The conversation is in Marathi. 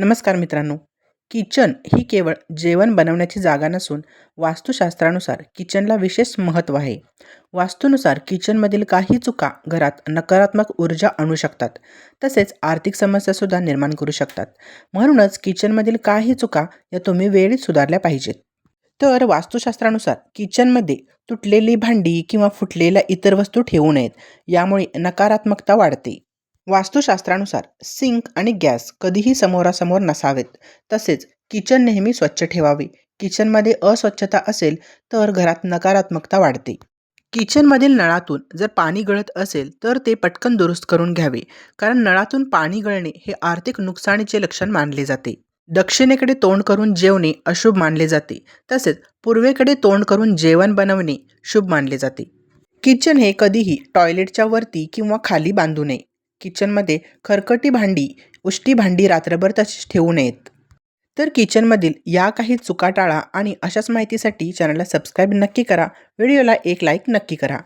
नमस्कार मित्रांनो. किचन ही केवळ जेवण बनवण्याची जागा नसून वास्तुशास्त्रानुसार किचनला विशेष महत्त्व आहे. वास्तूनुसार किचनमधील काही चुका घरात नकारात्मक ऊर्जा आणू शकतात. तसेच आर्थिक समस्यासुद्धा निर्माण करू शकतात. म्हणूनच किचनमधील काही चुका या तुम्ही वेळीच सुधारल्या पाहिजेत. तर वास्तुशास्त्रानुसार किचनमध्ये तुटलेली भांडी किंवा फुटलेल्या इतर वस्तू ठेवू नयेत. यामुळे नकारात्मकता वाढते. वास्तुशास्त्रानुसार सिंक आणि गॅस कधीही समोरासमोर नसावेत. तसेच किचन नेहमी स्वच्छ ठेवावे. किचनमध्ये अस्वच्छता असेल तर घरात नकारात्मकता वाढते. किचनमधील नळातून जर पाणी गळत असेल तर ते पटकन दुरुस्त करून घ्यावे. कारण नळातून पाणी गळणे हे आर्थिक नुकसानीचे लक्षण मानले जाते. दक्षिणेकडे तोंड करून जेवणे अशुभ मानले जाते. तसेच पूर्वेकडे तोंड करून जेवण बनवणे शुभ मानले जाते. किचन हे कधीही टॉयलेटच्या वरती किंवा खाली बांधू नये. किचनमध्ये खरकटी भांडी उष्टी भांडी रात्रभर तशीच ठेवू नयेत. तर किचनमधील या काही चुका टाळा आणि अशाच माहितीसाठी चॅनलला सबस्क्राईब नक्की करा. व्हिडिओला एक लाईक नक्की करा.